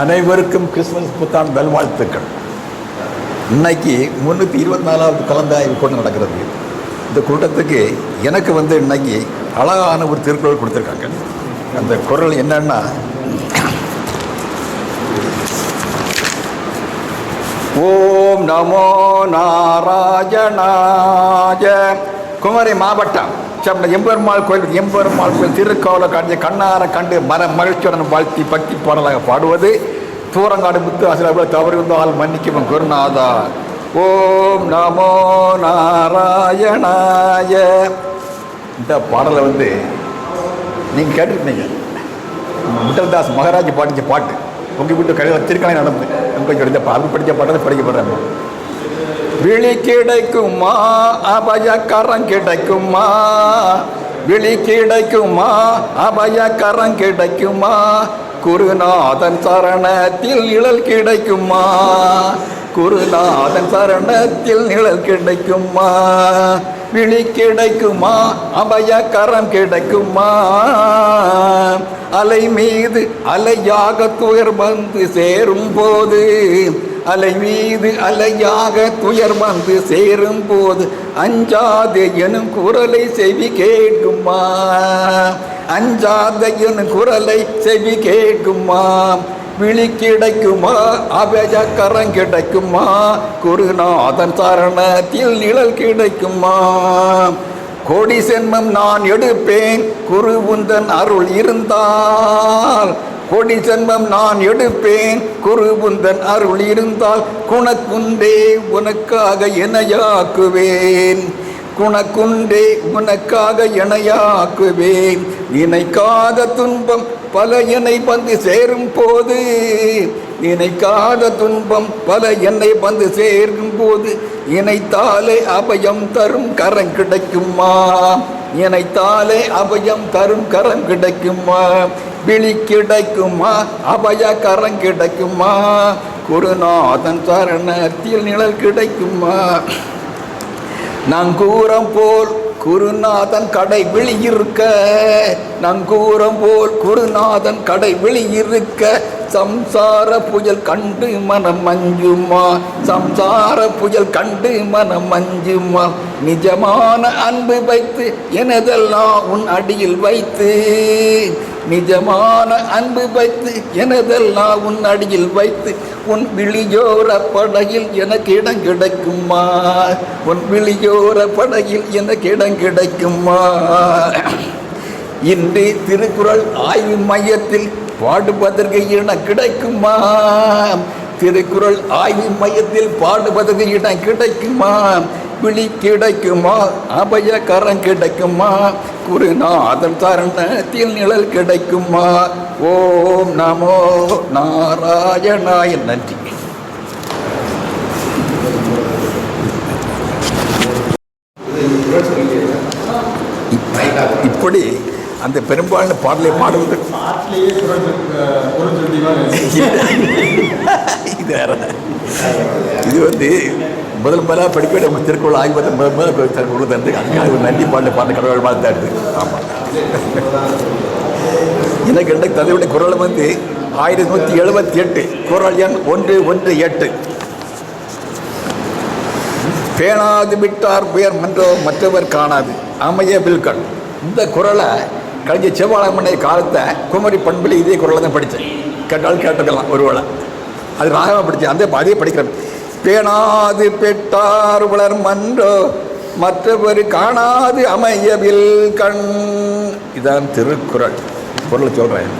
அனைவருக்கும் கிறிஸ்துமஸ் புத்தாண்டு நல்வாழ்த்துக்கள். இன்னைக்கு முந்நூற்றி இருபத்தி நாலாவது கலந்தாய்வு கூட்டம் நடக்கிறது. இந்த கூட்டத்துக்கு எனக்கு வந்து இன்னைக்கு அழகான ஒரு திருக்குறள் கொடுத்துருக்காங்க. அந்த குரல் என்னன்னா ஓம் நமோ நாராயணாய குமரி மாவட்டம். செம்ம எம்பெருமாள் கோயில் எம்பெருமாள் கோயில் திருக்கோவில காட்டிய கண்ணார கண்டு மர மகிழ்ச்சியுடன் வாழ்த்தி பக்தி பாடலாக பாடுவது. தூரங்காடு முத்து அசில தவறு இருந்தால் மன்னிக்கும் குருநாதா. ஓம் நமோ நாராயணாய. இந்த பாடலை வந்து நீங்கள் கேட்டுருக்கீங்க முட்டல்தாஸ் மகாராஜ் பாடிச்ச பாட்டு. உங்கள் வீட்டு கடையில் திருக்கலை நடந்து. உங்களுக்கு படித்த பால் படித்த பாட்டை படிக்கப்படுறாங்க விழி கிடைக்குமா அபயக்கரம் கிடைக்குமா? விழி கிடைக்குமா அபயக்கரம் கிடைக்குமா? குருநாதன் சரணத்தில் நிழல் கிடைக்குமா? குருநாதன் சரணத்தில் நிழல் கிடைக்குமா? விழி கிடைக்குமா அபயக்கரம் கிடைக்குமா? அலை மீது அலையாக துயர் வந்து சேரும் போது அலை மீது அலையாக துயர் வந்து சேரும் போது அஞ்சாது எனும் குரலை செவி கேட்குமா? அஞ்சாத எனும் குரலை செவி கேட்குமா? விழி கிடைக்குமா? அபய கரம் கிடைக்குமா? குருநாதன் சரணத்தில் நிழல் கிடைக்குமா? கோடி சென்மம் நான் எடுப்பேன் குரு உந்தன் அருள் இருந்தால் கொடி ஜென்மம் நான் எடுப்பேன். குரு புந்தன் அருள் இருந்தால் குணக்குண்டே உனக்காக இணையாக்குவேன். குணக்குண்டே உனக்காக இணையாக்குவேன். நினைக்காத துன்பம் பல என்னை வந்து சேரும் போது. நினைக்காத துன்பம் பல என்னை வந்து சேரும் போது. இணைத்தாலே அபயம் தரும் கரம் கிடைக்குமா? நினைத்தாலே அபயம் தரும் கரம் கிடைக்குமா? விழி கிடைக்குமா? அபய கரம் கிடைக்குமா? குருநாதன் சரணத்தில் நிழல் கிடைக்குமா? நங்கூரம் போல் குருநாதன் கடை வெளியிருக்க நங்கூரம் போல் குருநாதன் கடை வெளியிருக்க சம்சார புயல் கண்டு மனம் மஞ்சுமா? சம்சார புயல் கண்டு மனம் மஞ்சுமா? நிஜமான அன்பு வைத்து எனதெல்லாம் உன் அடியில் வைத்து. நிஜமான அன்பு வைத்து எனதெல்லாம் உன் அடியில் வைத்து. உன் விழியோர படகில் எனக்கு இடம் கிடைக்குமா? உன் விழியோர படகில் எனக்கு இடம் கிடைக்குமா? இன்று திருக்குறள் ஆய்வு மையத்தில் பாடுவதற்கு இடம் கிடைக்குமா? திருக்குறள் ஆய்வு மையத்தில் பாடுவதற்கு இடம் கிடைக்குமா? விழி கிடைக்குமா? அபயகரம் கிடைக்குமா? குருநாதன் தருணத்தில் நிழல் கிடைக்குமா? ஓம் நமோ நாராயணாய நன்றி. இப்படி அந்த பெரும்பாலான பாடலை பாடுவது. இது வேற. இது வந்து முதல் முதலாக படிக்க நம்ம திருக்குறள் ஆய்வத்தை முதல் முதல்ல உள்ள தந்து அதுக்காக ஒரு நன்றி பாடல பாட்டு கடவுள் மாதிரி தான் இருக்குது ஆமாம் எனக்கு எனக்கு தந்தையுடைய குரல் வந்து ஆயிரத்தி நூற்றி எழுபத்தி எட்டு குரல் எண் ஒன்று ஒன்று எட்டு. பேணாது விட்டார் பெயர் மன்றோ மற்றவர் காணாது. அமைய பில்கண் இந்த குரலை கழிஞ்ச செவ்வாழமனை காலத்தை குமரி பண்பில் இதே குரலை தான் படித்தேன். கேட்டாலும் கேட்டுக்கலாம் ஒருவேளை. அது ராகமாக படித்தேன். அந்த அதே படிக்கிறேன். பேணாது பெற்றார் வளர் மன்றோ மற்றவர் காணாது அமையவில் கண். இதான் திருக்குறள். குரலை சொல்கிறேன்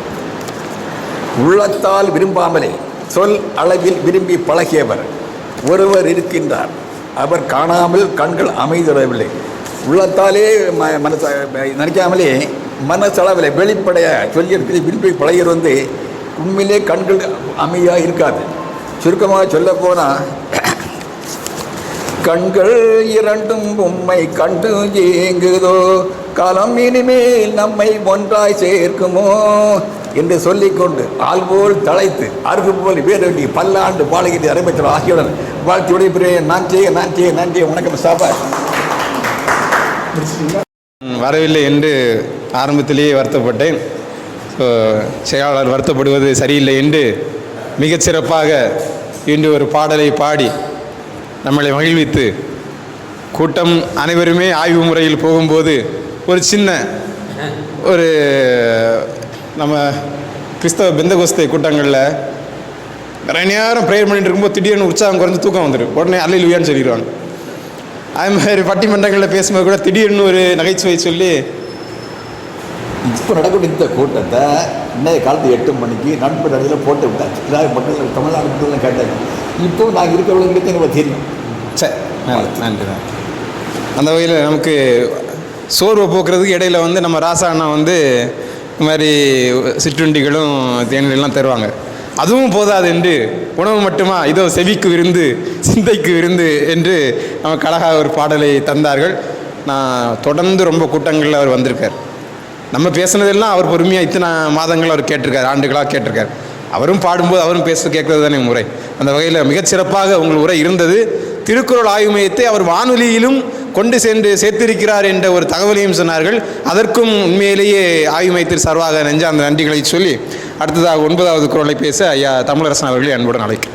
உள்ளத்தால் விரும்பாமலே சொல் அளவில் விரும்பி பழகியவர். ஒருவர் இருக்கின்றார். அவர் காணாமல் கண்கள் அமைதிடவில்லை உள்ளத்தாலே ம மனச நினைக்காமலே மனசளவில் வெளிப்படைய சொல்லியிருக்கிற விரும்பி பழையர் வந்து உண்மையிலே கண்கள் அமைதியாக இருக்காது சுருக்கமாக சொல்ல போனால் கண்கள் இரண்டும் உம்மை கண்டு ஏங்குதோ காலம் இனிமேல் நம்மை ஒன்றாய் சேர்க்குமோ என்று சொல்லிக்கொண்டு ஆள்போல் தழைத்து அருகு போல் வேறு பல்லாண்டு பாலகிரி அரைமச்சர் ஆகியுடன் வாழ்த்தி விடைபெறுகிறேன். நான் செய்ய நான் செய்ய நான் செய்ய வணக்கம் சாப்பாடு வரவில்லை என்று ஆரம்பத்திலேயே வருத்தப்பட்டேன். ஸோ செயலாளர் வருத்தப்படுவது சரியில்லை என்று மிகச்சிறப்பாக இன்று ஒரு பாடலை பாடி நம்மளை மகிழ்வித்து கூட்டம் அனைவருமே ஆய்வு முறையில் போகும்போது ஒரு சின்ன ஒரு நம்ம கிறிஸ்தவ பெந்தகோஸ்தை கூட்டங்களில் நிறைய நேரம் ப்ரேயர் பண்ணிட்டு இருக்கும்போது திடீர்னு உற்சாகம் குறைஞ்சு தூக்கம் வந்துடும் உடனே அல்லையிலுயான்னு சொல்லிடுவாங்க. அது மாதிரி பட்டிமன்றங்களில் பேசும்போது கூட திடீர்னு ஒரு நகைச்சுவை சொல்லி இப்போ நடக்கூடிய இந்த கூட்டத்தை இன்னைய காலத்து எட்டு மணிக்கு நண்பர் இடத்துல போட்டு விட்டாச்சு. இதாக மக்கள் தமிழ்நாடு மக்கள் கேட்டாங்க. இப்போ நாங்கள் இருக்கிறவங்களுக்கு எங்களுக்கு தெரியும்? சரி நன்றி. அந்த வகையில் நமக்கு சோர்வை போக்குறதுக்கு இடையில வந்து நம்ம ராசா அண்ணா வந்து இந்த மாதிரி சிற்றுண்டிகளும் தேநீரெல்லாம் தருவாங்க. அதுவும் போதாது என்று உணவு மட்டுமா இதோ செவிக்கு விருந்து சிந்தைக்கு விருந்து என்று நமக்கு அழகாக ஒரு பாடலை தந்தார்கள். நான் தொடர்ந்து ரொம்ப கூட்டங்களில் அவர் வந்திருக்கார். நம்ம பேசுனதெல்லாம் அவர் பொறுமையாக இத்தனை மாதங்கள் அவர் கேட்டிருக்கார் ஆண்டுகளாக கேட்டிருக்கார். அவரும் பாடும்போது அவரும் பேச கேட்கறது தானே முறை அந்த வகையில் மிகச்சிறப்பாக உங்கள் உரை இருந்தது. திருக்குறள் ஆய்வு மையத்தை அவர் வானொலியிலும் கொண்டு சென்று சேர்த்திருக்கிறார் என்ற ஒரு தகவலையும் சொன்னார்கள். அதற்கும் உண்மையிலேயே ஆய்வு மையத்திற்கு சார்பாக அந்த நன்றிகளை சொல்லி அடுத்ததாக ஒன்பதாவது குரலை பேச ஐயா தமிழரசன் அவர்களை அன்புடன் அழைக்கிறேன்.